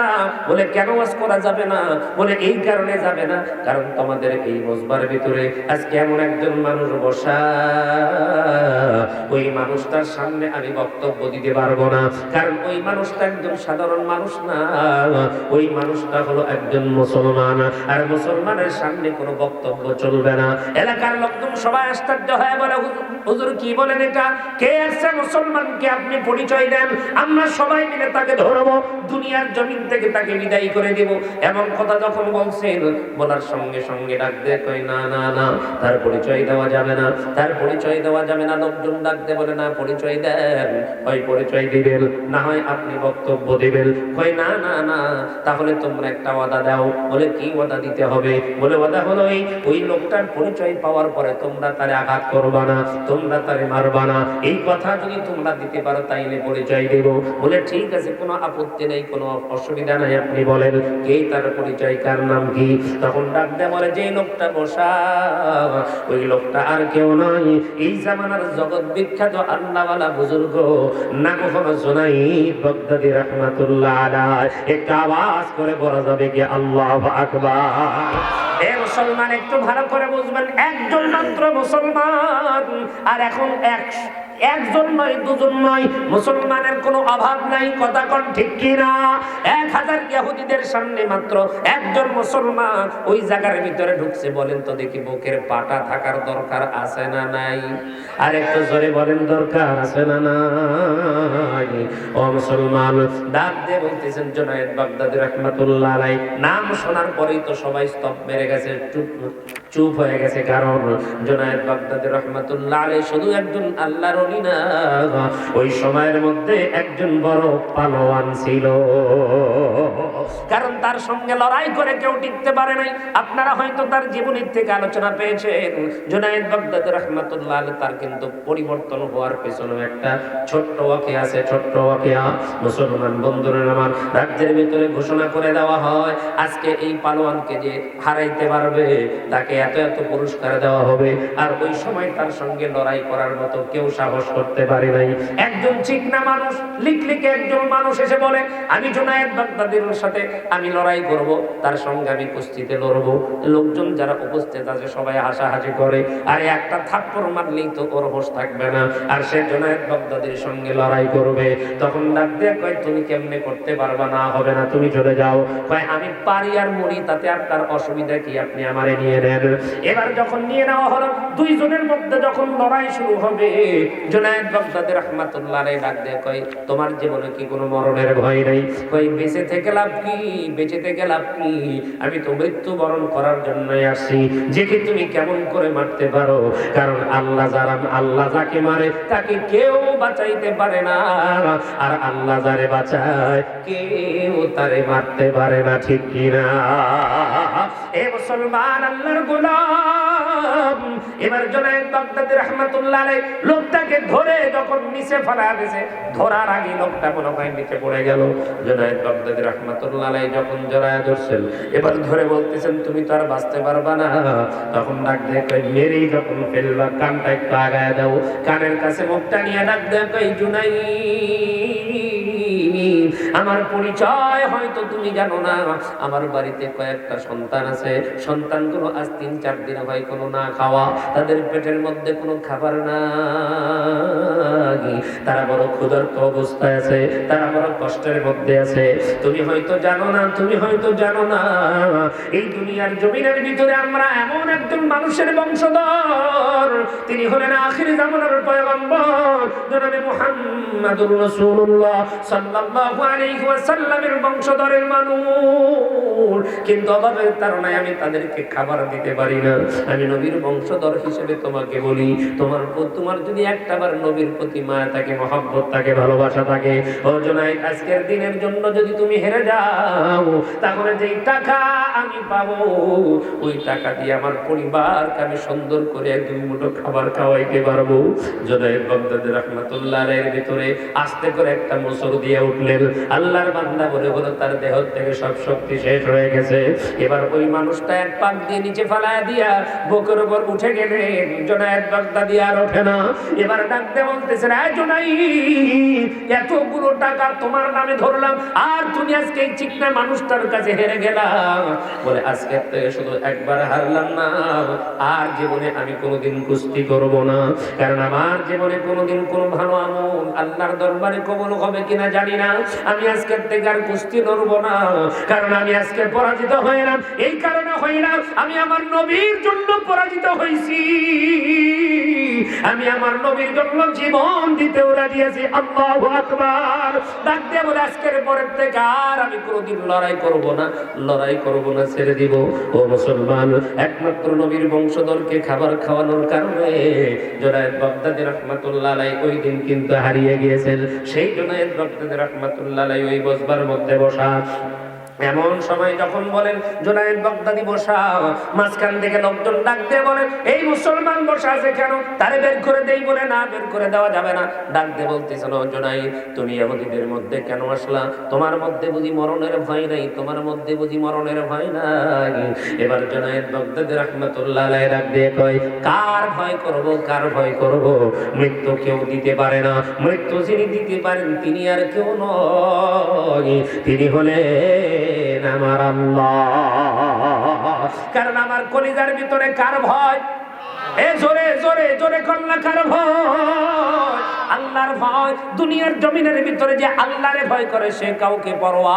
না। বলে কেন ওয়াজ করা যাবে না? বলে এই কারণে যাবে না। কারণ তোমাদের এই মজবার ভিতরে আজকে এমন একজন মানুষ বসা। ওই মানুষটার সামনে আমি বক্তব্য দিতে পারব না। কারণ ওই মানুষটা একজন সাধারণ মানুষ না। ওই মানুষটা হলো একজন মুসলমান। আর মুসলমানের সামনে কোনো বক্তব্য চলবে না। এলাকার লোকজন সবাই আশ্চর্য হয়ে বলে "হুজুর, কি বলেন এটা? কে আসছে মুসলমানকে আপনি পরিচয় দেন? আমরা সবাই মিলে তাকে ধরবো। দুনিয়ার জমিন থেকে তাকে বিদায় করে দেব। এমন কথা যখন বলছেন, বলার সঙ্গে সঙ্গে ডাক দিয়ে কই না না না, তার পরিচয় দেওয়া যাবে না, তার পরিচয় দেওয়া যাবে না। লোকজন ডাক দিয়ে, বলে, না, পরিচয় দেন হয় পরিচয় দিবেন, না হয় আপনি বক্তব্য দিবেন। কই না না না, তাহলে তোমরা একটা ওয়াদা দাও। বলে, কি ওয়াদা দিতে হবে? বলে, ওয়াদা হলো এই, ওই লোকটার পরিচয় পাওয়ার পরে তোমরা তারে আঘাত করবা না, তোমরা তারে মারবা না। এই কথা যদি তোমরা দিতে পারো, তাইলে পরিচয় দেব। বলে, ঠিক আছে, কোনো আপত্তি নেই, কোনো অসুবিধা নাই আপনি বলেন, কে তার পরিচয়, কার নাম কি? তখন ডাক দেয়, বলে, যে লোকটা বসা, ওই লোকটা আর কেউ নয় এই জামানার জগৎ বিখ্যাত আল্লাহওয়ালা বুজুর্গ নাম হলো জোনাই বগদাদি রহমাতুল্লাহ একটা আওয়াজ করে বলা যাবে কি, আল্লাহ আকবার। এ মুসলমান, একটু ভালো করে বুঝবেন, একজন মাত্র মুসলমান, আর এখন এক একজন নয়, দুজন নয়। মুসলমানের কোনো অভাব নাই, কথা কন ঠিক কিনা? এক হাজার ইহুদিদের সামনে মাত্র একজন মুসলমান ওই জায়গার ভিতরে ঢুকছে, বলেন তো দেখি বুকের পাটা থাকার দরকার আছে না নাই? আর একটু জোরে বলেন, দরকার আছে না নাই? ও মুসলমান, ডাক দিয়ে বলতেছেন, জোনায়েদ বাগদাদি রহমাতুল্লাহ আলাই নাম শোনার পরেই তো সবাই স্তব মেরে গেছে, চুপ। চুপ হয়ে গেছে, কারণ জোনায়েদ বাগদাদি রহমাতুল্লাহ আলাই শুধু একজন আল্লাহর ওলি না, ওই সময়ের মধ্যে একজন বড় পালোয়ান ছিল। কারণ তার সঙ্গে লড়াই করে কেউ টিকতে পারে নাই। আপনারা হয়তো তার জীবনীর থেকে আলোচনা পেয়েছেন। জোনায়েদ বাগদাদি রহমাতুল্লাহ আলাই তার কিন্তু পরিবর্তন হওয়ার পেছনে একটা ছোট্ট ওয়াকে আছে, ছোট্ট ওয়াকিয়া। মুসলমান বন্ধুরা আমার, রাজ্যের ভিতরে ঘোষণা করে দেওয়া হয়, আজকে এই পালোয়ানকে যে হারাইতে পারবে, তাকে এত এত পুরস্কার দেওয়া হবে। আর ওই সময় তার সঙ্গে লড়াই করার মতো কেউ সাহস করতে পারে নাই। একজন চিকনা মানুষ লিকলিকে একজন মানুষ এসে বলে, আমি জোনায়েদ বাগদাদির সাথে আমি লড়াই করব, তার সঙ্গে আমি কুস্তিতে লড়বো। লোকজন যারা উপস্থিত আছে, সবাই হাসাহাসি করে। আর একটা থাপ্পড় মারলেই তো ওর হোশ থাকবে না। আর সে জোনায়েদ বাগদাদির সঙ্গে লড়াই করবে। তখন ডাক কয়, তুমি কেমনে করতে পারবা? না হবে না, তুমি চলে যাও। কয়, আমি পারি আর মরি, তাতে আপনার অসুবিধা কি? আপনি আমারে নিয়ে নেন। এবার যখন নিয়ে নেওয়া হলো, দুইজনের মধ্যে যখন লড়াই শুরু হবে, জোনায়েদ বাগদাদি রহমাতুল্লাহ আলাইহি ডাক দিয়ে কয়, তোমার জীবনে কি কোনো মরণের ভয় নেই? কয়, বেঁচে থেকে লাভ কি? বেঁচে থেকে লাভ কি? আমি তো মৃত্যু বরণ করার জন্যই আসছি। যে কি তুমি কেমন করে মারতে পারো? কারণ আল্লাহ যারা, আল্লাহ যাকে মারে, তাকে কেউ বাঁচাইতে পারে না। আর আল্লাহ যারে বাঁচায়, কেউ তারে মারতে পারে না, ঠিক কিনা? এ মুসলমান, আল্লাহর গোলাম এবার জনায়েদ বাগদাদি রহমাতুল্লাহ আলাইহি লোকটাকে ধরে যখন নিচে ফেলা দিয়েছে, ধরার আগে লোকটা মনে হয় নিচে পড়ে গেল। জনায়েদ বাগদাদি রহমাতুল্লাহ আলাইহি যখন জড়ায় ধরছেন, এবার ধরে বলতেছেন, তুমি তো আর বাঁচতে পারবা না। তখন ডাক দিয়ে, কই, মেরেই যখন ফেলবা, কানটা একটু আগায় দাও। কানের কাছে মুখটা নিয়ে ডাক দিয়ে, কই জুনাই আমার পরিচয় হয়তো তুমি জানো না। আমার বাড়িতে কয়েকটা সন্তান আছে। সন্তানগুলো আজ তিন, চার দিন হয় কোনো না খাওয়া। তাদের পেটের মধ্যে কোনো খাবার নাই। তারা বড় ক্ষুধার্ত অবস্থায় আছে। তারা বড় কষ্টের মধ্যে আছে। তুমি হয়তো জানো না, তুমি হয়তো জানো না। এই দুনিয়ার জমিনের ভিতরে আমরা এমন একজন মানুষের বংশধর। তিনি হলেন আখির জামানার পয়গম্বর। জনাবে মুহাম্মাদুর রাসূলুল্লাহ সাল্লাল্লাহু আলাইহি বংশধরের মানুষ। কিন্তু অভাবের আমি তাদেরকে খাবার দিতে পারি না। আমি নবীর বংশধর হিসেবে তোমাকে বলি, তোমার তোমার যদি নবীর প্রতি মায়া থাকে, মহব্বত থাকে, ভালোবাসা থাকে আজকের দিনের জন্য যদি তুমি হেরে যাও, তাহলে যেই টাকা আমি পাবো, ওই টাকা দিয়ে আমার পরিবারকে আমি সুন্দর করে এক দুই মুঠো খাবার খাওয়াইতে পারব। জনাই বগদাদ রহমাতুল্লাহ ভিতরে আস্তে করে একটা মোসর দিয়ে উঠলেন। আল্লাহর বান্দা বলে বলে তার দেহ থেকে সব শক্তি শেষ হয়ে গেছে। এবার ওই মানুষটা এক পাক দিয়ে নিচে ফালায় দিয়া বুকের উপর উঠে গেলে জোনায়েদ বাগদাদি আর ওঠে না। এবার ডাকতে বলতেছে, রে জোনাই এতগুলো টাকা তোমার নামে ধরলাম, আর তুমি আজকে এই চিকনা মানুষটার কাছে হেরে গেলাম বলে, আজকে থেকে শুধু একবার হারলাম না, আর জীবনে আমি কোনোদিন কুস্তি করব না। কারণ আমার জীবনে কোনোদিন কোনো ভালো আমল আল্লাহর দরবারে কবল হবে কিনা জানি না। আমি আজকে থেকে আর কুস্তি লড়বো না, কারণ আমি আজকে পরাজিত হইলাম। এই কারণে হইলাম, আমি আমার নবীর জন্য পরাজিত হয়েছি আমি আমার নবীর জন্য জীবন রাজি আছি, আল্লাহু আকবার। ডাক দিয়ে বলে, আজকের পরের আমি কোনোদিন লড়াই করব না, লড়াই করব না, ছেড়ে দিব। ও মুসলমান, একমাত্র নবীর বংশধরকে খাবার খাওয়ানোর কারণে জোনায়েদ বাগদাদি রহমাতুল্লাহ আলাই ওই দিন কিন্তু হারিয়ে গিয়েছেন। সেই জোনায়েদ বাগদাদি রহমাতুল্লাহ আলাই ওই বসবার মধ্যে বসা। এমন সময় যখন বলেন, জোনায়েদ বাগদাদি বসা, মাঝখান থেকে লোকজন ডাক দিয়ে বলেন, এই মুসলমান বসা আছে কেন? তারে বের করে দেই বলে না, বের করে দেওয়া যাবে না। ডাক দিয়ে বলতেছিল জোনাই তুমি ইহুদিদের মধ্যে কেন আসলা? তোমার মধ্যে বুঝি মরণের ভয় নাই, তোমার মধ্যে বুঝি মরণের ভয় নাই। এবার জোনায়েদ বাগদাদি রাহমাতুল্লাহ আলাইহি ডাক দিয়ে কয়, কার ভয় করব, কার ভয় করব? মৃত্যু কেউ দিতে পারে না। মৃত্যু যিনি দিতে পারেন, তিনি আর কেউ নয়। তিনি হলেন আমার আল্লাহ। কারণ আমার কলিজার ভিতরে কার ভয়? এ জোরে জোরে জোরে কন্যা কার ভয়। আল্লাহর ভয়, দুনিয়ার জমিনের ভিতরে যে আল্লাহরে ভয় করে সে কাউকে পরোয়া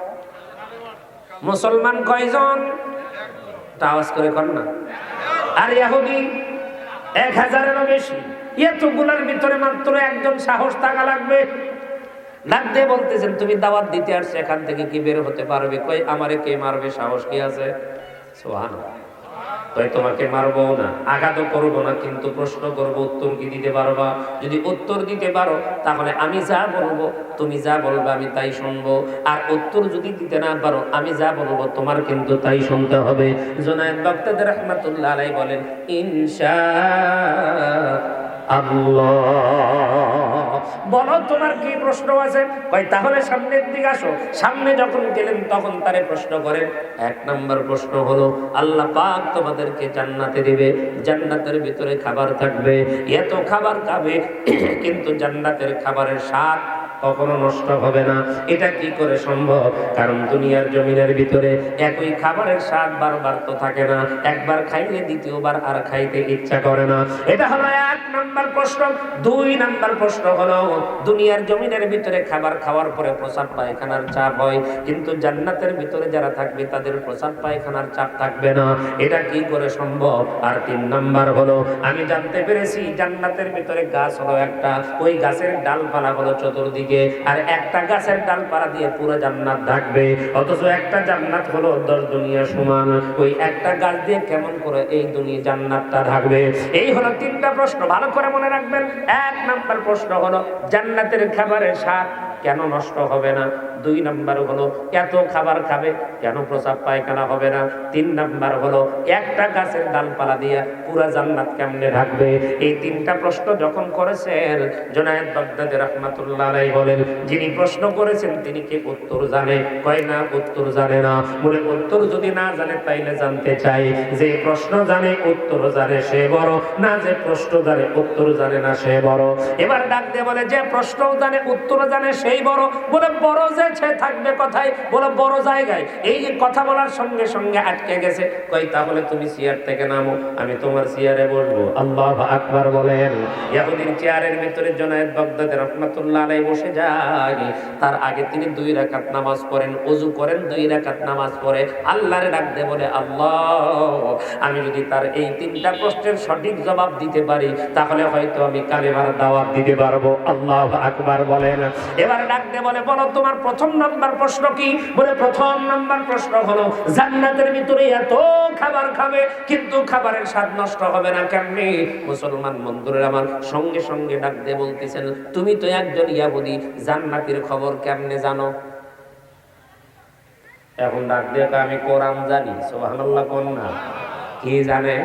মুসলমান কয়জন? তা আওয়াজ করে কর না। আর ইহুদি এক হাজারেরও বেশি। এতগুলার ভিতরে মাত্র একজন সাহস থাকা লাগবে। ডাক বলতেছেন, তুমি দাওয়াত দিতে আসছে, এখান থেকে কি বের হতে পারবে? কই, আমারে কে মারবে? সাহস কি আছে? সোহান তাই তোমাকে মারবো না, আঘাতও করব না, কিন্তু প্রশ্ন করব, উত্তর কি দিতে পারবা? যদি উত্তর দিতে পারো, তাহলে আমি যা বলব, তুমি যা বলবে আমি তাই শুনব। আর উত্তর যদি দিতে না পারো, আমি যা বলব, তোমার কিন্তু তাই শুনতে হবে। জোনায়েদ বক্তাদের রহমাতুল্লাহ আলাই বলেন, ইনশা আল্লাহ। বলো, তোমার কি প্রশ্ন আছে? ভাই, তাহলে সামনের দিকে আসো। সামনে যখন গেলেন, তখন তারে প্রশ্ন করেন। এক নম্বর প্রশ্ন হলো, আল্লাহ পাক তোমাদেরকে জান্নাতে দিবে। জান্নাতের ভিতরে খাবার থাকবে। এত খাবার খাবে, কিন্তু জান্নাতের খাবারের স্বাদ কখনো নষ্ট হবে না। এটা কি করে সম্ভব? কারণ দুনিয়ার জমিনের ভিতরে একই খাবারের স্বাদ বারবার তো থাকে না। একবার খাইলে দ্বিতীয়বার আর খাইতে ইচ্ছা করে না। এটা হলো এক নাম্বার প্রশ্ন। দুই নাম্বার প্রশ্ন হলো, দুনিয়ার জমিনের ভিতরে খাবার খাওয়ার পরে প্রসাব পায়খানার চাপ হয়, কিন্তু জান্নাতের ভিতরে যারা থাকবে তাদের প্রসাব পায়খানার চাপ থাকবে না। এটা কি করে সম্ভব? আর তিন নাম্বার হলো, আমি জানতে পেরেছি জান্নাতের ভিতরে গাছ হলো একটা, ওই গাছের ডালপালা হলো চতুর্দিকে আর একটা গাছের ডালপালা দিয়ে পুরো জান্নাত থাকবে অথচ একটা জান্নাত হলো দশ দুনিয়া সমান। ওই একটা গাছ দিয়ে কেমন করে এই দুনিয়া জান্নাতটা থাকবে এই হলো তিনটা প্রশ্ন। ভালো করে মনে রাখবেন, এক নাম্বার প্রশ্ন হলো, জান্নাতের খাবারের স্বাদ কেন নষ্ট হবে না? দুই নাম্বার হলো, এত খাবার খাবে, কেন প্রসাব পায়খানা হবে না? তিন নাম্বার হলো, একটা গাছের ডালপালা দিয়ে পুরা জান্নাত কেমনে থাকবে এই তিনটা প্রশ্ন যখন করেছেন, জোনায়েদ বাগদাদি রহমাতুল্লাহ আলাইহি বলেন, যিনি প্রশ্ন করেছেন, তিনি কি উত্তর জানে? কয় না, উত্তর জানে না। বলে, উত্তর যদি না জানে, তাইলে জানতে চাই, যে প্রশ্ন জানে, উত্তর জানে সে বড়, না যে প্রশ্ন জানে, উত্তর জানে না সে বড়। এবার ডাক দিয়ে বলে, যে প্রশ্ন জানে, উত্তর জানে, সেই বড়। বলে, বড় যে সে থাকবে কথায়? বলে, বড় জায়গায়। এই যে কথা বলার সঙ্গে সঙ্গে আটকে গেছে। কই, তাহলে তুমি চেয়ার থেকে নামো, আমি তোমার চেয়ারে বসবো। আল্লাহ আকবার বলেন, ইয়াহুদির চেয়ারের ভিতরে জনায়েদ বাগদাদের রহমাতুল্লাহ আলাই বসে যায়। তার আগে তিনি দুই রাকাত নামাজ পড়েন ওযু করেন, দুই রাকাত নামাজ পড়ে। আল্লাহরে ডাক দিয়ে বলে, আল্লাহ, আমি যদি তার এই তিনটা প্রশ্নের সঠিক জবাব দিতে পারি, তাহলে হয়তো আমি কালেমার দাওয়াত দিতে পারব। আল্লাহ আকবার বলেন। এবার ডাক দিয়ে বলে, বলো, তোমার প্রথম প্রথম নাম্বার প্রশ্ন কি? বলে প্রথম নাম্বার প্রশ্ন হলো, জান্নাতের ভিতরে এত খাবার খাবে, কিন্তু খাবারের স্বাদ নষ্ট হবে না কেমনি? মুসলমান বন্ধুরা আমার সঙ্গে সঙ্গে ডাক দিয়ে বলতেছেন, তুমি তো একজন ইয়াহুদি, জান্নাতের খবর কেমনে জানো? এখন ডাক দিয়ে আমি কোরআন জানি। সুবহানাল্লাহ, কোন না? কি জানে?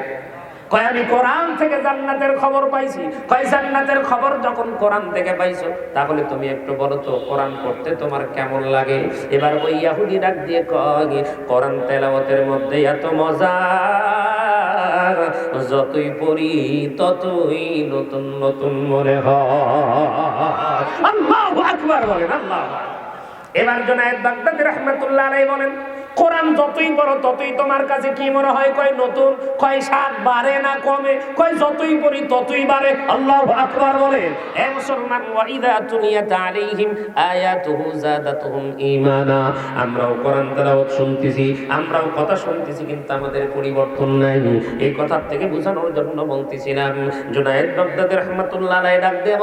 কয়, আমি কোরআন থেকে জান্নাতের খবর পাইছি। কয়, জান্নাতের খবর যখন কোরআন থেকে পাইছো, তাহলে তুমি একটু বলো তো, কোরআন পড়তে তোমার কেমন লাগে? এবার ওই ইয়াহুদি ডাক দিয়ে কয়, কোরআন তেলাওয়াতের মধ্যে এত মজা, যতই পড়ি ততই নতুন নতুন মনে হয়। আল্লাহু আকবার বলেন, আল্লাহ এবার জনায়েদ বাগদাদি রহমতুল্লাহ আলাই বলেন কোরআন যতই পড়ো, ততই তোমার কাছে কি মনে হয়? কয় নতুন, কয় সাত বাড়ে না কমে? কয় যতই পড়ি, ততই বাড়ে। আল্লাহ আকবার বলেন এ মুসলমান ওয়াইদা তুলিয়াত আলাইহিম আয়াতুহু জাদাতুহুম ঈমানা। আমরাও কোরআন তেলাওয়াত শুনতেছি, আমরাও কথা শুনতেছি, কিন্তু আমাদের পরিবর্তন নাই। এই কথার থেকে বোঝানোর জন্য বলতেছিলাম, জুনায়েদ বাগদাদি রহমতুল্লাহ আলাই ডাক দিয়ে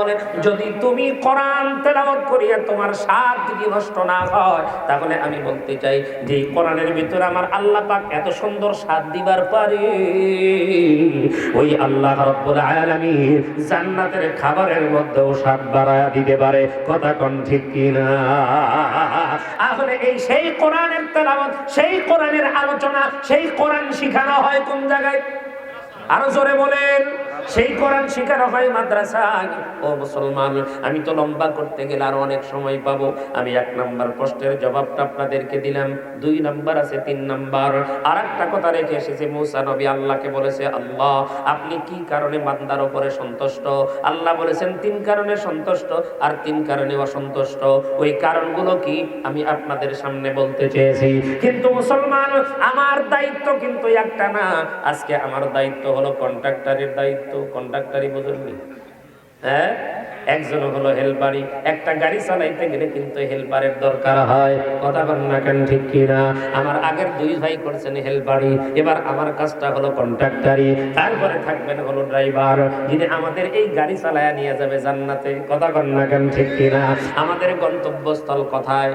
যদি তুমি কোরআন তেলাওয়াত করিয়া তোমার সাত যদি নষ্ট না হয়, তাহলে আমি বলতে চাই, যে কোরআনের ভিতরে আমার আল্লাহ পাক এত সুন্দর স্বাদ দিবার পারে। ওই আল্লাহ রব্বুল আলামিন জান্নাতের খাবারের মধ্যেও স্বাদ বাড়ায়া দিতে পারে। কথা কোন ঠিক কিনা? আসলে এই সেই কোরআনের তেলাওয়াত, সেই কোরআনের আলোচনা, সেই কোরআন শিখানো হয় কোন জায়গায়? আরও জোরে বলেন। সেই কোরআন শেখানো হয় মাদ্রাসায় ও মুসলমান, আমি তো লম্বা করতে গেলে আরও অনেক সময় পাবো। আমি এক নাম্বার প্রশ্নের জবাবটা আপনাদেরকে দিলাম। দুই নাম্বার আছে, তিন নাম্বার। আর একটা কথা রেখে এসেছে, মুসা নবী আল্লাহকে বলেছে, আল্লাহ, আপনি কি কারণে বান্দার ওপরে সন্তুষ্ট? আল্লাহ বলেছেন, তিন কারণে সন্তুষ্ট আর তিন কারণে অসন্তুষ্ট। ওই কারণগুলো কি? আমি আপনাদের সামনে বলতে চেয়েছি। কিন্তু মুসলমান, আমার দায়িত্ব কিন্তু একটা না। আজকে আমার দায়িত্ব হলো কন্ট্রাক্টরের দায়িত্ব। কন্ট্রাক্টরই বুঝুননি? হ্যাঁ? একজন হলো হেল্পারি একটা গাড়ি চালাইতে গেলে কিন্তু হেল্পারের দরকার হয়। কথা বল কেন, ঠিক কিনা আমার আগের দুই ভাই করছেন হেল্পারি এবার আমার কাজটা হলো কন্ট্রাক্টারি তারপরে থাকবেন হলো ড্রাইভার যিনি আমাদের এই গাড়ি চালায়া নিয়ে যাবে জান্নাতে। কথা বল কেন, ঠিক কিনা আমাদের গন্তব্যস্থল কোথায়?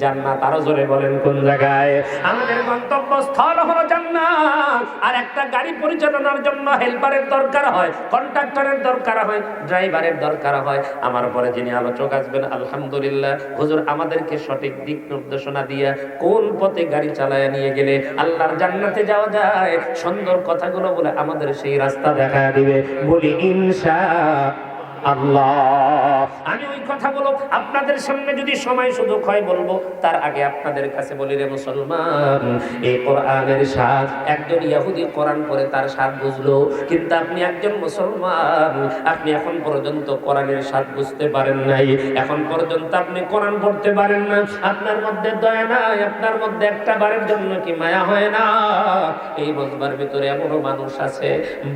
জান্নাত আরও জোরে বলেন কোন জায়গায়? আমাদের গন্তব্যস্থল হলো জান্নাত। আর একটা গাড়ি পরিচালনার জন্য হেল্পারের দরকার হয় কন্ট্রাক্টরের দরকার হয়, ড্রাইভারের দরকার হয়। আমার পরে যিনি আলোচক আসবেন, আলহামদুলিল্লাহ, হুজুর আমাদেরকে সঠিক দিক নির্দেশনা দিয়ে কোন পথে গাড়ি চালায় নিয়ে গেলে আল্লাহর জান্নাতে যাওয়া যায়। সুন্দর কথাগুলো বলে আমাদের সেই রাস্তা দেখা দিবে। বলি, ইনশা আল্লাহ। আমি ওই কথাগুলো আপনাদের সামনে যদি সময় সুযোগ হয় বলব, তার আগে আপনাদের কাছে বলি রে মুসলমান, এই কোরআনের স্বাদ, একজন ইয়াহুদি কোরআন পড়ে তার স্বাদ বুঝলো, কিন্তু আপনি একজন মুসলমান, আপনি এখন পর্যন্ত কোরআনের স্বাদ বুঝতে পারেন নাই, এখন পর্যন্ত আপনি কোরআন পড়তে পারেন না, আপনার মধ্যে দয়া নাই, আপনার মধ্যে একটা বারের জন্য কি মায়া হয় না? এই বজবার ভিতরে এমনও মানুষ আছে,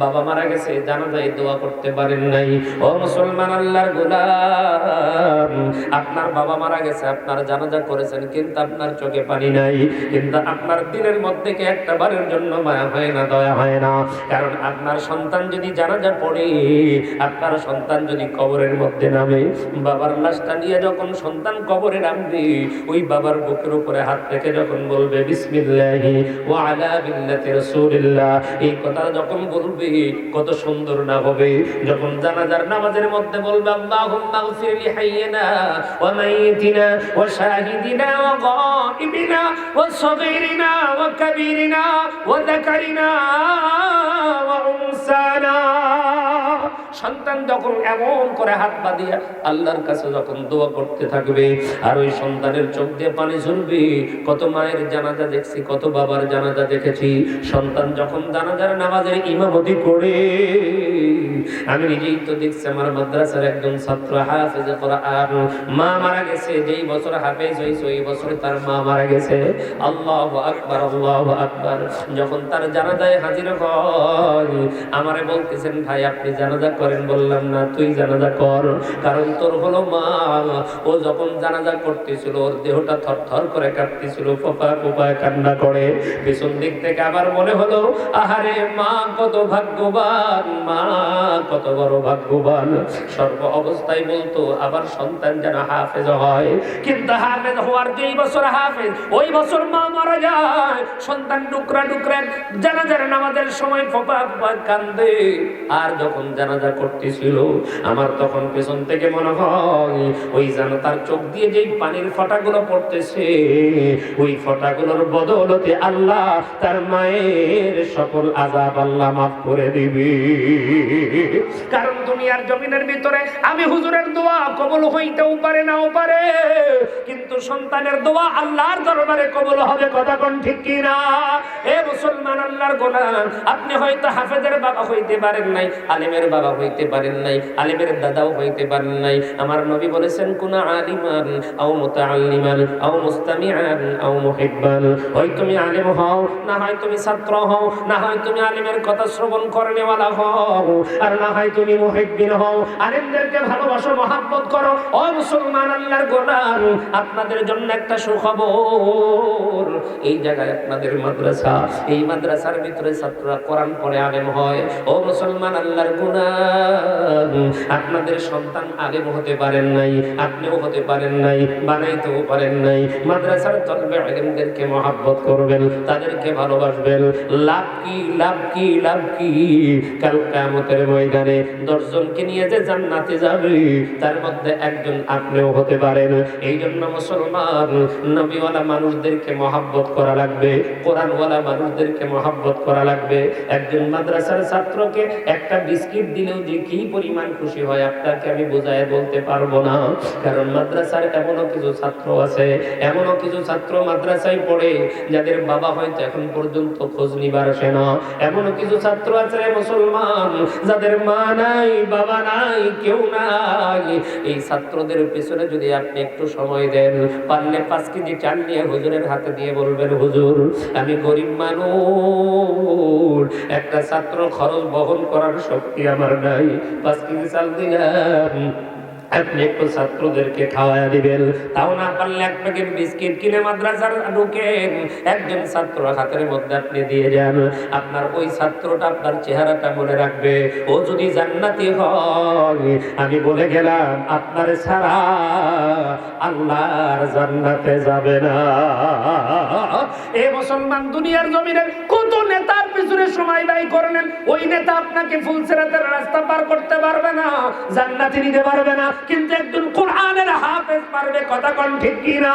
বাবা মারা গেছে, জানা যায় দোয়া করতে পারেন নাই। ও মুসলমান আল্লাহর গোলাম। আপনার বাবা মারা গেছে, আপনার জানাজা করেছেন, কিন্তু আপনার চোখে পানি নাই। কিন্তু আপনার দিনের মধ্যে কি একটা বারের জন্য মায়া হয় না, দয়া হয় না? কারণ আপনার সন্তান যদি জানাজা পড়ে, আপনার সন্তান যদি কবরের মধ্যে নামে, বাবার লাশটা নিয়ে যখন সন্তান কবরে নামবে, ওই বাবার বুকের উপরে হাত রেখে যখন বলবে, বিসমিল্লাহি ওয়া আলা বিল্লাতি রাসূলিল্লাহ, এই কথা যখন বলবে, কত সুন্দর না হবে। যখন জানাজার নামাজের মধ্যে বলবে, আল্লাহুম্মা গফির লি হাইয়িনা ওয়া মাইয়িতিনা ওয়া শাহিদিনা ওয়া গায়িবিনা ওয়া সগীরিনা ওয়া কাবীরিনা ওয়া যাকারিনা ওয়া উনসানা। সন্তান যখন এমন করে হাত বাঁধিয়া আল্লাহর কাছে যখন দোয়া করতে থাকবে, আর ওই সন্তানের চোখ দিয়ে পানি ঝরবে, কত মায়ের জানাজা দেখছি, কত বাবার জানাজা দেখেছি, সন্তান যখন জানাজার নামাজের ইমামতি করে আমি নিজেই তো দেখছি আমার মাদ্রাসার একজন ছাত্র, হাফেজে কোরআন, মা মারা গেছে, যেই বছর হাফেজ হয়েছে, ওই বছরে তার মা মারা গেছে। আল্লাহ আকবার আল্লাহ আকবার, যখন তার জানাজায় হাজির হয়, আমারে বলতেছেন, ভাই, আপনি জানাজা করেন, বললাম, না, তুই জানাজা কর। কারণ তোর হলো মা। ও যখন জানাজা করতেছিল, ওর দেহটা থরথর করে কাঁপতেছিল, ফোপা ফোপায় কান্না করে। পিছন দিক থেকে আবার মনে হলো, আহারে, মা, কত ভাগ্যবান, মা, কত বড় ভাগ্যবান। সর্ব অবস্থায় বলতো আবার সন্তান যেন হাফেজ হয়। কিন্তু হাফেজ হওয়ার যেই বছর হাফেজ, ওই বছর মা মারা যায়। সন্তান টুকরা টুকরা জানাজার নামাজের সময় ফোপা ফোপা কান্দে। আর যখন জানাজা করতেছিল। আমার তখন পেছন থেকে মনে হয় ওই যেন তার চোখ দিয়ে যেই পানির ফোঁটাগুলো পড়তেছে, ওই ফোঁটাগুলোর বদৌলতে আল্লাহ তার মায়ের সকল আজাব আল্লাহ মাফ করে দিবি। কারণ দুনিয়ার জমিনের ভিতরে আমি হুজুরের দোয়া কবল হইতেও পারে নাও পারে, কিন্তু সন্তানের দোয়া আল্লাহর দরবারে কবল হবে কথা কোন ঠিক কি না এ মুসলমান আল্লাহর গোলাম, আপনি হয়তো হাফেজের বাবা হইতে পারেন নাই, আলেমের বাবা হইতে পারেন নাই, আলেমের দাদাও হইতে পারেন নাই। আমার নবী বলেছেন, কোন আলিমান আও মুতাআল্লিমান আও মুস্তামিআন আও মুহিব্বান। হয় তুমি আলেম হও, না হয় তুমি ছাত্র হও, না হয় তুমি আলেমের কথা শ্রবণ করনেওয়ালা হও, আর না হয় তুমি মুহিব্বিন হও। আলেমদেরকে ভালোবাসো, মহাব্বত করো। ও মুসলমান আল্লাহর গোলাম, আপনাদের জন্য একটা সুখবর। এই জায়গায় আপনাদের মাদ্রাসা, এই মাদ্রাসার ভিতরে ছাত্ররা কোরআন পড়ে আলেম হয়। ও মুসলমান আল্লাহর গুনাহ আপনাদের সন্তান আলেম হতে পারেন নাই, আপনিও হতে পারেন নাই, বানাইতেও পারেন নাই। মাদ্রাসার তলবে আলেমদেরকে মহাব্বত করবেন, তাদেরকে ভালোবাসবেন। লাভ কি লাভ কি লাভ কি? কাল কামতের ময়দানে দশজনকে নিয়ে যে জান্নাতে যাবে, তার মধ্যে একজন আপনিও হতে পারেন। এই জন্য মুসলমান, নবীওয়ালা মানুষদেরকে মহাব্বত করা লাগবে, কোরআনওয়ালা মানুষদেরকে মহাব্বত করা লাগবে। একজন মাদ্রাসার ছাত্রকে একটা বিস্কিট দিলেও যে কি পরিমাণ খুশি হয় আপনাকে আমি বোঝায় বলতে পারব না। কারণ মাদ্রাসার এমনও কিছু ছাত্র আছে, এমনও কিছু ছাত্র মাদ্রাসায় পড়ে, যাদের বাবা হয়তো এখন পর্যন্ত খোঁজ নিবার আসে না। এমনও কিছু ছাত্র আছে মুসলমান, যাদের মা নাই, বাবা নাই, কেউ নাই। এই ছাত্রদের পেছনে যদি আপনি একটু সময় দেন, পারলে পাঁচ কেজি চাল নিয়ে হুজুরের হাতে দিয়ে বলবেন, হুজুর, আমি গরিব মানুষ। একটা ছাত্র খরচ বহন করার শক্তি আমার নাই পাঁচ কেজি চাল দিলাম। আপনি একটু ছাত্রদেরকে খাওয়ায় দিবেন। তাও না পারলে এক প্যাকেট বিস্কিট কিনে মাদ্রাসার ঢুকেন একজন ছাত্র হাতের মধ্যে আপনি দিয়ে যান। আপনার ওই ছাত্রটা আপনার চেহারাটা মনে রাখবে। ও যদি জান্নাতি হয়, আমি বলে গেলাম, আপনার ছাড়া আল্লাহর জান্নাতে যাবে না। এ মুসলমান দুনিয়ার জমিনে কত নেতার পিছনে সময় ব্যয় করলেন ওই নেতা আপনাকে ফুলসেরাতের রাস্তা পার করতে পারবে না, জান্নাতি নিতে পারবে না। কিন্তু একজন কোরআনের হাফেজ পারবে কথা কোন ঠিক কি না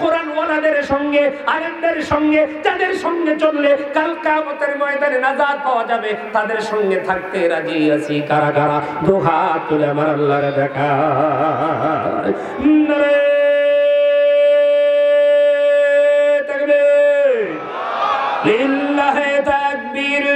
কোরআন ওয়ালাদের সঙ্গে, আলেমদের সঙ্গে, যাদের সঙ্গে চললে কাল কিয়ামতের ময়দানে নাজাত পাওয়া যাবে, তাদের সঙ্গে থাকতে রাজি আছি কারা কারা? দু তুলে আমার আল্লাহর দেখা লিল্লাহে তাকবীর।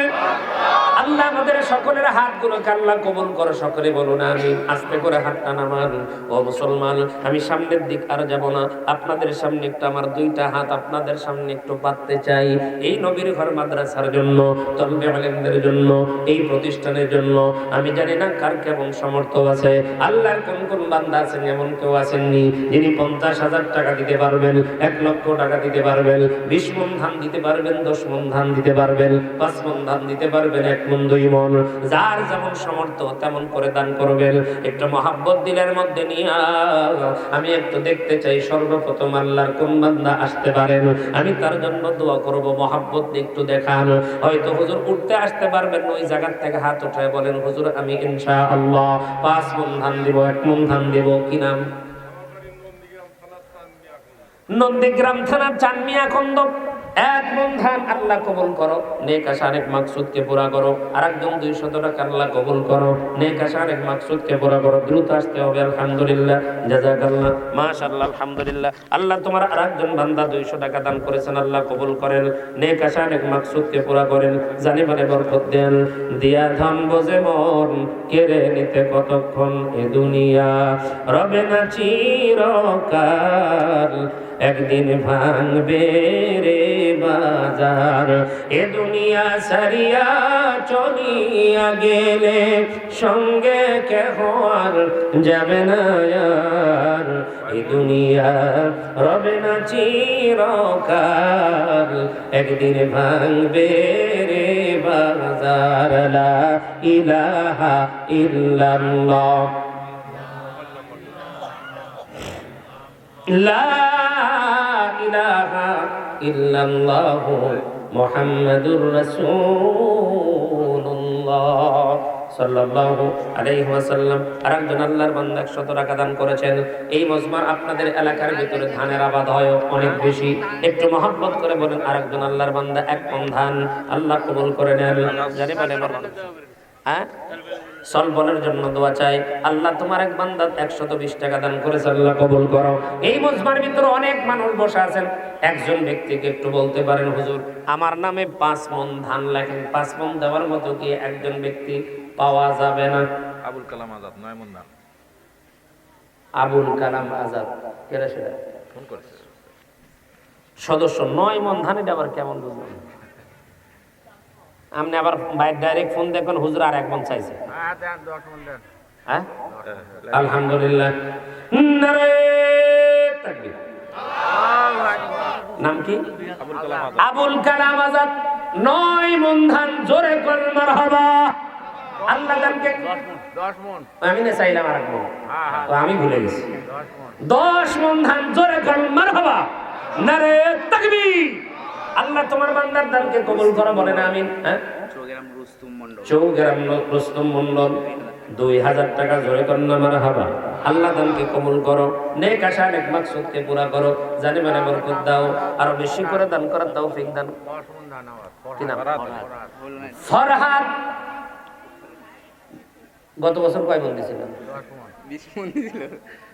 আল্লাহ আমাদের সকলের হাতগুলোকে আল্লাহ কবুল করো সকলে বলুন আমি আস্তে করে হাতটা নামান। ও মুসলমান, আমি সামনের দিক আর যাব না। আপনাদের সামনে একটু আমার দুইটা হাত আপনাদের সামনে একটু পাততে চাই। এই নবীর ঘর মাদ্রাসার জন্য, তলবে আলেমদের জন্য, এই প্রতিষ্ঠানের জন্য। আমি জানি না কার কেমন সামর্থ্য আছে। আল্লাহর কোন কোন বান্দা আছেন, এমন কেউ আছেননি যিনি পঞ্চাশ হাজার টাকা দিতে পারবেন, এক লক্ষ টাকা দিতে পারবেন, বিশ মন ধান দিতে পারবেন, দশ মন ধান দিতে পারবেন, পাঁচ মন ধান দিতে পারবেন, এক মন দুই মন যার যেমন সামর্থ্য তেমন করে দান করবেন। একটু মহাব্বত দিলের মধ্যে নিয়ে আমি একটু দেখতে চাই সর্বপ্রথম আল্লাহর কোন বান্দা আসতে পারেন? আমি তার জন্য দোয়া করব মহাব্বত একটু দেখান। হয়তো হুজুর উঠতে আসতে পারবেন ওই জায়গার থেকে হাত উঠায় বলেন হুজুর আমি ইনশা আল্লাহ পাঁচ মন ধান দিব এক মন ধান দিব। কি নাম? নন্দীগ্রাম থানার চানমিয়া খন্দ। এক মন ধান আল্লাহ কবুল করো, নেক আশা আরেক মাকসুদকে পুরা করো আর একদম দুইশত টাকা আল্লাহ কবুল করো, নেক আশা আরেক মাকসুদকে পুরা করো, দ্রুত আসতে হবে, আলহামদুলিল্লাহ, জাজাকাল্লাহ, মাশাআল্লাহ, আলহামদুলিল্লাহ, আল্লাহ তোমার আর একজন বান্দা দুইশো টাকা দান করেছেন, আল্লাহ কবুল করেন, নেক আশা আরেক মাকসুদকে পুরা করেন, জানি মানে বরকত দেন, দিয়া ধন বোঝে মন, কেড়ে নিতে কতক্ষণ এ দুনিয়া, রবে না চিরকাল, একদিন ভাঙবে রে বাজার। এ দুনিয়া সারিয়া চলিয়া গেলে সঙ্গে কেহ আর যাবে না আর। এ দুনিয়া রবে না চিরকাল, একদিন ভাঙবে রে বাজার। লা ইলাহা ইল্লাল্লাহ। লা ইলাহা ইল্লাল্লাহ মুহাম্মাদুর রাসূলুল্লাহ সাল্লাল্লাহু আলাইহি ওয়াসাল্লাম। আরেকজন আল্লাহর বান্দা 100 টাকা দান করেছেন। এই মজমার আপনাদের এলাকার ভিতরে ধানের আবাদ হয় অনেক বেশি। একটু মহব্বত করে বলেন, আরেকজন আল্লাহর বান্দা এক মন ধান আল্লাহ কবুল করে নেন। জানি বলে হ্যাঁ? সলবনের জন্য দোয়া চাই। আল্লাহ তোমার এক বান্দা একশত বিশ টাকা দান করেছে আল্লাহ কবুল করো। এই মজমার ভিতরে অনেক মানুষ বসে আছেন। একজন ব্যক্তিকে একটু বলতে পারেন হুজুর আমার নামে পাঁচ মন ধান লেখেন। পাঁচ মন দেওয়ার মতো কি একজন ব্যক্তি পাওয়া যাবে না? আবুল কালাম আজাদ নয় মন নাম আবুল কালাম আজাদ কেরা সেটা? ফোন করেছে। সদস্য নয় মন ধান এটা আবার কেমন বুঝলাম? আপনি আবার বাইর ডাইরেক্ট ফোন দেখবেন হুজুর আর এক মন চাইছে। হ্যাঁ? আলহামদুলিল্লাহ। নাম কি? আবুল কালাম আজাদ। নয় মন ধান জোরে কর মারহাবা। আল্লাহ দানকে আমি না চাইলাম আর তো আমি ভুলে গেছি। দশ মন দশ মন ধান জোরে কর মারহাবা। নারে তাকবীর। আল্লাহ তোমার বান্দার দানকে কবুল করো বলেন আমিন। হ্যাঁ? চৌগ্রাম রুস্তুম মন্ডল দুই হাজার টাকা জোরে কন্যা মারা হাবা। আল্লাহ দানকে কবুল করো নেক আশা নেক মাকসুদকে পুরা করো জানি মানে বরকত দাও আরও বেশি করে দান করার তৌফিক দান। দশ মন ধান আমার কি নাম? বললেন ফরহাদ! গত বছর কয় মন দিছিল?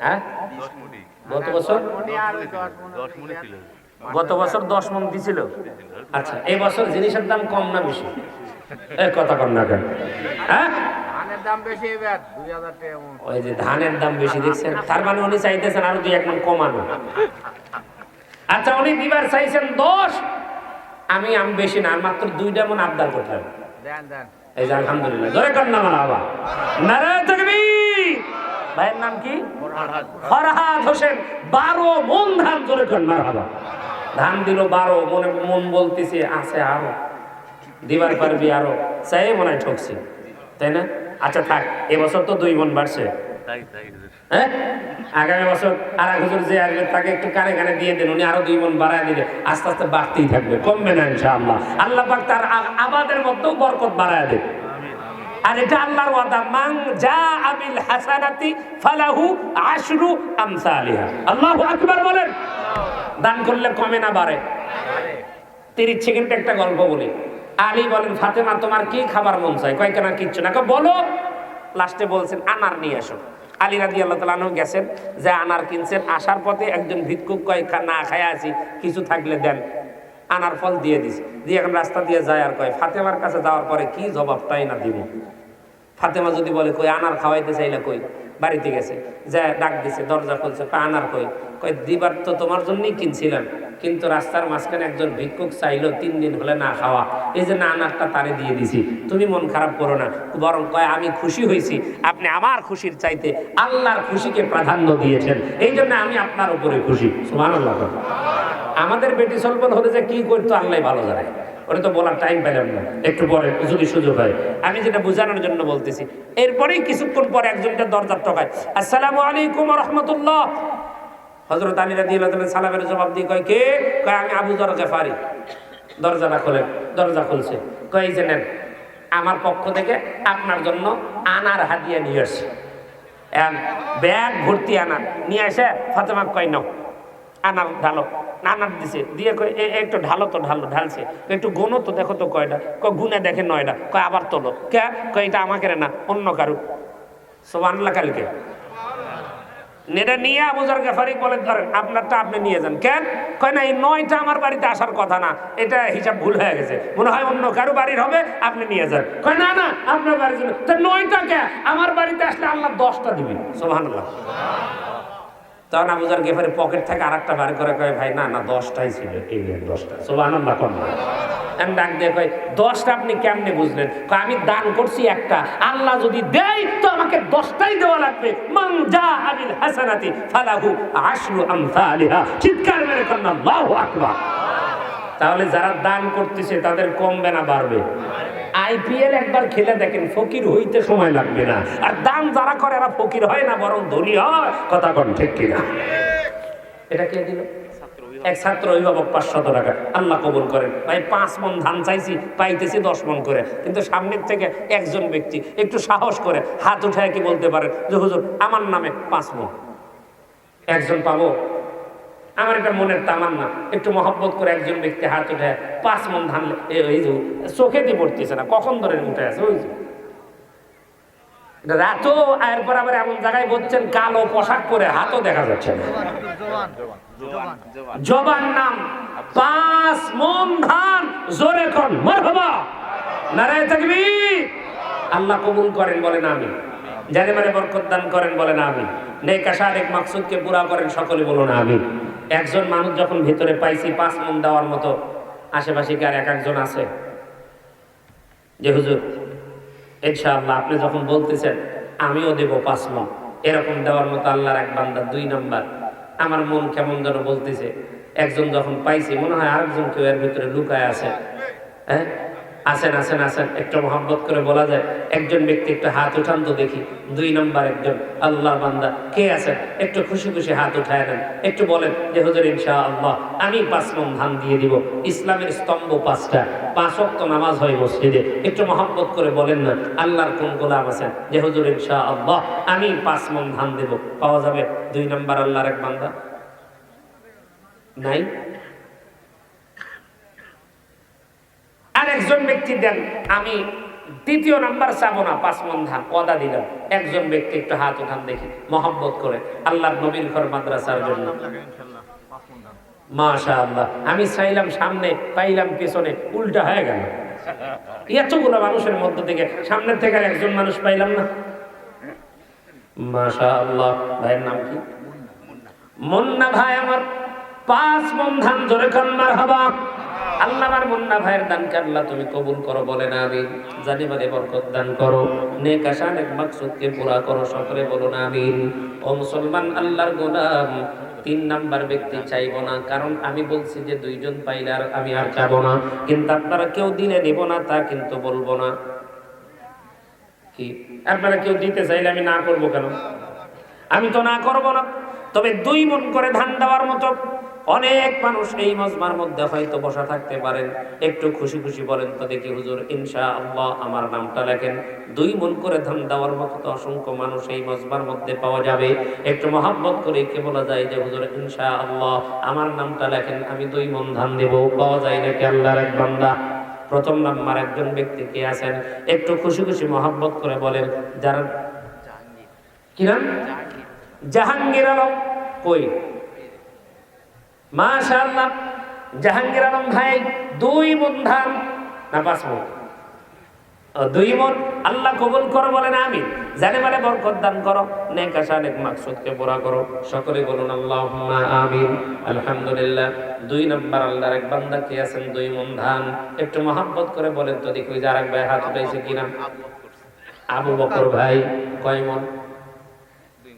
হ্যাঁ? গত বছর? গত বছর দশ মন দিছিল। আচ্ছা এই বছর জিনিসের দাম কম না বেশি? এই কথা কম না কেন? হ্যাঁ? ধানের দাম বেশি এবার দুই হাজার টাকা ওই যে ধানের দাম বেশি দেখছেন তার মানে উনি চাইতেছেন আরও দুই এক মন কমানো। আচ্ছা উনি দিবার চাইছেন দশ আমি আমি বেশি না আর মাত্র দুইটা মন আবদার করলাম। এই যে আলহামদুলিল্লাহ জোরে কর না মারহাবা নারায়ণ ভাইয়ের নাম কি? ফরহাদ। হোসেন বারো মন ধান জোরে কর মারহাবা ধান দিল বারো মনে মন বলতেছে আছে আরও। দিবার পারবি আরও। চাই মনে হয় ঠকছি। তাই না? আচ্ছা থাক এবছর তো দুই মন বাড়ছে। হ্যাঁ? আগামী বছর আর এক হুজুর যে আসবে তাকে একটু কানে কানে দিয়ে দেন উনি আরও দুই মন বাড়ায় দিলে আস্তে আস্তে বাড়তেই থাকবে। কমবে না ইনশাআল্লাহ। আল্লাহ পাক তার আবাদের মধ্যেও বরকত বাড়ায় দেবে আর এটা আল্লাহর ওয়াদা মান যা আবিল হাসানাতি ফালাহু আশরু আমসালিহা। আল্লাহু আকবার বলেন। দান করলে কমে না বাড়ে। তিরিশ সেকেন্ডে একটা গল্প বলি। আলী বলেন, ফাতেমা, তোমার কি খাবার মন চাই কয়, কেনা কিচ্ছু না। বলো। লাস্টে বলছেন, আনার নিয়ে আসো। আলী রাজি আল্লাহ তালু গেছেন, যে আনার কিনছেন। আসার পথে একজন ভিক্ষুক কয়, "খা- না, খায় আছি, কিছু থাকলে দেন। আনার ফল দিয়ে দিস দিয়ে এখন রাস্তা দিয়ে যায় আর কয়, ফাতেমার কাছে যাওয়ার পরে কি জবাবটাই না দিব? ফাতেমা যদি বলে, কই, আনার খাওয়াইতে চাইলে কই? বাড়িতে গেছে যা ডাক দিছে, দরজা খুলছে কয় আনার কই? কই, দিবার তো তোমার জন্যই কিনছিলাম, কিন্তু রাস্তার মাঝখানে একজন ভিক্ষুক চাইলো তিন দিন হলে না খাওয়া। এই যে না আনারটা তারে দিয়ে দিছি। তুমি মন খারাপ করো না, বরং কয়, আমি খুশি হয়েছি আপনি আমার খুশির চাইতে আল্লাহর খুশিকে প্রাধান্য দিয়েছেন। এই জন্য আমি আপনার উপরে খুশি। সুমান আমাদের বেটি সলবল হলে যে কি করতো, আল্লাহ ভালো জানে। ওটা তো বলার টাইম পেলাম না। একটু পরে যদি সুযোগ হয়। আমি যেটা বোঝানোর জন্য বলতেছি, এরপরেই কিছুক্ষণ পরে একজনটা দরজার টকায় আসসালামু আলাইকুম রহমতুল্লাহ। হজরত আলী রাদি সালামের জবাব দিয়ে কয়, কে? কয়, আমি আবু দর গেফারি দরজাটা খোলেন, দরজা খুলছে। কয় যে নেন, আমার পক্ষ থেকে আপনার জন্য আনার হাদিয়া নিয়ে এখন ব্যাগ ভর্তি আনার, নিয়ে এসে ফাতেমা কয়, নাও আনার ঢালো। আনার দিছে। দিয়ে কয়, "এ- এ, একটু ঢালো তো, ঢালো, ঢালছে। একটু গুনো তো, দেখো তো কয়টা কয়, গুনে দেখে নয়টা কয়, আবার তোলো। কে? কয়, এটা আমাকে রে না, অন্য কারু। সোবানলা কালকে এটা নিয়ে আবুজার গেফারি বলে, ধরেন, আপনারটা আপনি নিয়ে যান। কেন? কয়, না, এই নয়টা আমার বাড়িতে আসার কথা না, এটা হিসাব ভুল হয়ে গেছে। মনে হয় অন্য কারও বাড়ির হবে, আপনি নিয়ে যান। কয়, না না, আপনার বাড়ির জন্য। নয়টা কে? আমার বাড়িতে আসলে আল্লাহ দশটা দিবেন। সোহান তখন আবুজার গেফারে পকেট থেকে আর একটা বার করে কয়, ভাই, না না, দশটাই ছিল, এই দশটা। সোবান আল্লাহ কম আমি ডাক দিয়ে কয় দশটা আপনি কেমনে বুঝলেন? আমি দান করছি একটা। আল্লাহ যদি দেয়, তো আমাকে দশটাই দেওয়া লাগবে। মান যা আবিল হাসানাতি ফালাহু আশরু আমসালিহা। চিৎকার মেরে কন্যা আল্লাহু আকবার। তাহলে যারা দান করতেছে, তাদের কমবে না, বাড়বে। আইপিএল একবার খেলে দেখেন, ফকির হইতে সময় লাগবে না। আর দান যারা করে এরা ফকির হয় না, বরং ধনী হয়। কথা কন ঠিক কিনা? এটা কে দিল? এক ছাত্র অভিভাবক, পাঁচশত টাকা। আল্লাহ কবুল করেন। ভাই, পাঁচ মন ধান চাইছি, পাইতেছি দশ মন করে। কিন্তু সামনের থেকে একজন ব্যক্তি একটু সাহস করে, হাত উঠায় কি বলতে পারেন যে, হুজুর, আমার নামে পাঁচ মন। একজন পাবো? আমার একটা মনের তামান্না, একটু মহব্বত করে একজন ব্যক্তি হাত উঠে পাঁচ মন ধান এই যে চোখে দিয়ে পড়তেছে না, কখন ধরে উঠে আছে, ওই রাতও এরপর আবার এমন জায়গায় বলছেন, কালো পোশাক পরে হাতও দেখা যাচ্ছে না। জবান নাম, পাঁচ মন ধান, জোরে কন, মারহাবা। নারায় থাকবি আল্লাহ কবুল করেন, বলেন আমি জানে মানে বরকত দান করেন, বলেন আমি নেকা শারেক মাকসুদকে পুরা করেন, সকলে বলুন আমি একজন মানুষ যখন ভিতরে পাইছি, পাঁচ মন দেওয়ার মতো আশেপাশে কি আর এক একজন আছে? যে হুজুর, ইনশাআল্লাহ আপনি যখন বলতেছেন, আমিও দেব পাঁচ মন। এরকম দেওয়ার মতো আল্লাহর এক বান্দা দুই নাম্বার। আমার মন কেমন যেন বলতেছে, একজন যখন পাইছি, মনে হয় আরেকজন কেউ এর ভিতরে লুকায় আছে। হ্যাঁ? আছেন আছেন আছেন একটু মহব্বত করে বলা যায়, একজন ব্যক্তি একটু হাত উঠান তো দেখি, দুই নম্বর একজন, আল্লাহর বান্দা, কে আছেন? একটু খুশি খুশি হাত উঠায় নেন, একটু বলেন যে হুজুর ইনশা আল্লাহ আমি পাঁচ মন ধান দিয়ে দিব, ইসলামের স্তম্ভ পাঁচটা, পাঁচ ওয়াক্ত নামাজ হয় মসজিদে। একটু মহব্বত করে বলেন না, আল্লাহর কোন গোলাম আছেন? যে হুজুর ইনশা আল্লাহ আমি পাঁচ মন ধান দেব। পাওয়া যাবে দুই নম্বর আল্লাহর এক বান্দা? নাই? একজন ব্যক্তি দেন আমি দ্বিতীয় নাম্বার চাবো না পাঁচ মন ধান কদা দিলাম। একজন ব্যক্তি একটু হাত উঠান দেখি মহব্বত করে আল্লাহ নবীর ঘর মাদ্রাসার জন্য। মাশা আল্লাহ আমি চাইলাম সামনে পাইলাম পেছনে উল্টা হয়ে গেল। এতগুলো মানুষের মধ্য থেকে সামনের থেকে আর একজন মানুষ পাইলাম না। মাশা আল্লাহ ভাইয়ের নাম কি? মুন্না ভাই আমার পাঁচ মন ধান ধরে কন্যার হবা আল্লাহ আমার মুন্না ভাইয়ের দানকে আল্লাহ তুমি কবুল করো বলে না আমি জানি মানে বরকত দান করো। নেক আশা নেক মাকসুদকে পুরা করো, সকলে বলো না আমি ও মুসলমান, আল্লাহর গোলাম, তিন নাম্বার ব্যক্তি চাইব না। কারণ আমি বলছি যে দুইজন পাইলে আর আমি আর চাবো না। কিন্তু আপনারা কেউ দিলে নিব না, তা কিন্তু বলব না। কি? আপনারা কেউ দিতে চাইলে আমি না করব কেন? আমি তো না করব না। তবে দুই মন করে ধান দেওয়ার মতো অনেক মানুষ এই মজমার মধ্যে হয়তো বসা থাকতে পারেন। একটু খুশি খুশি বলেন তো দেখি হুজুর ইনশা আল্লাহ আমার নামটা লেখেন। দুই মন করে ধান দেওয়ার মতো তো অসংখ্য মানুষ এই মজমার মধ্যে পাওয়া যাবে। একটু মহাব্বত করে কে বলা যায় যে হুজুর ইনশা আল্লাহ আমার নামটা লেখেন, আমি দুই মন ধান দেব। পাওয়া যায় নাকি আল্লাহর এক বান্দা? প্রথম নাম্বার একজন ব্যক্তি কে আছেন? একটু খুশি খুশি মহাব্বত করে বলেন, যারা কি নাম জাহাঙ্গীর আলম। কই? মাশাআল্লাহ জাহাঙ্গীর আলম ভাই দুই মন ধান না পাঁচ মন? দুই মন? আল্লাহ কবুল করো বলেন আমি জানে মানে বরকত দান করো, নেক আশা নেক মাকসুদকে পুরা করো। সকলে বলুন আল্লাহ আমিন। আলহামদুলিল্লাহ, দুই নম্বর আল্লাহর এক বান্দা কে আছেন? দুই মন ধান। একটু মহাব্বত করে বলেন তো দেখি, ওই যে আরেক ভাই হাত উঠাইছে কিনা? আবু বকর ভাই, কয় মন?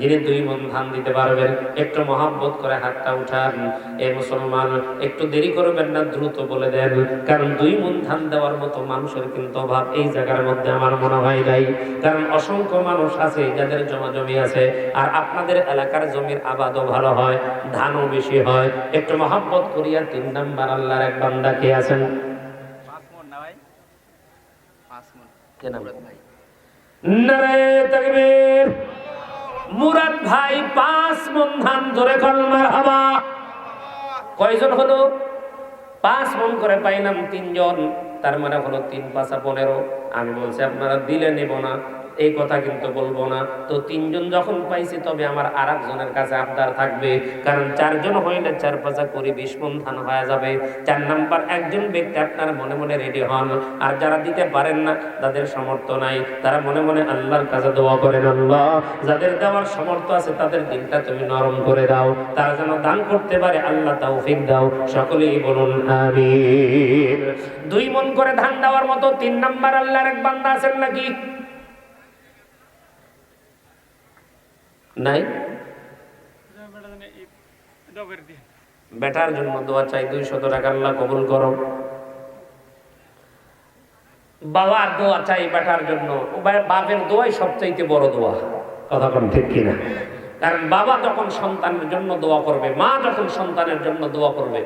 যিনি দুই মন ধান দিতে পারবেন একটু মহাব্বত করে হাতটা উঠান। এই মুসলমান একটু দেরি করবেন না দ্রুত বলে দেন। কারণ দুই মন ধান দেওয়ার মতো মানুষের কিন্তু অভাব এই জায়গার মধ্যে আমার মনে হয় নাই। কারণ অসংখ্য মানুষ আছে যাদের জমা জমি আছে আর আপনাদের এলাকার জমির আবাদও ভালো হয় ধানও বেশি হয়। একটু মহাব্বত করিয়া তিন নাম্বার আল্লাহর এক বান্দা কে আছেন? নারায়ে তাকবীর। মুরাদ ভাই, পাঁচ মন ধান ধরে কলমার হাবা কয়জন হলো? পাঁচ মন করে পাইলাম তিনজন, তার মানে হলো তিন পাঁচা পনেরো। আমি বলছি, আপনারা দিলে নেব না, এই কথা কিন্তু বলব না। তো তিনজন যখন পাইছি, তবে আমার আর একজনের কাছে আবদার থাকবে, কারণ চারজন হইলে চার পাঁচা করি বিশ মন ধান হয়ে যাবে। চার নাম্বার, একজন ব্যক্তি আপনার মনে মনে রেডি হন, আর যারা দিতে পারেন না, তাদের সমর্থ নাই। তারা মনে মনে আল্লাহর কাছে দোয়া করেন, আল্লাহ, যাদের দেওয়ার সমর্থ আছে, তাদের দিনটা তুমি নরম করে দাও। তারা যেন দান করতে পারে, আল্লাহ তৌফিক দাও। সকলেই বলুন দুই মন করে ধান দেওয়ার মতো তিন নাম্বার আল্লাহর এক বান্দা আছেন নাকি? নাই? বেটার জন্য দোয়া চাই দুই শত টাকা আল্লাহ কবুল করো। বাবার দোয়া চাই বেটার জন্য। বাপের দোয়াই সবচাইতে বড় দোয়া। কথা কোন ঠিক কিনা? কারণ বাবা যখন সন্তানের জন্য দোয়া করবে মা যখন সন্তানের জন্য দোয়া করবে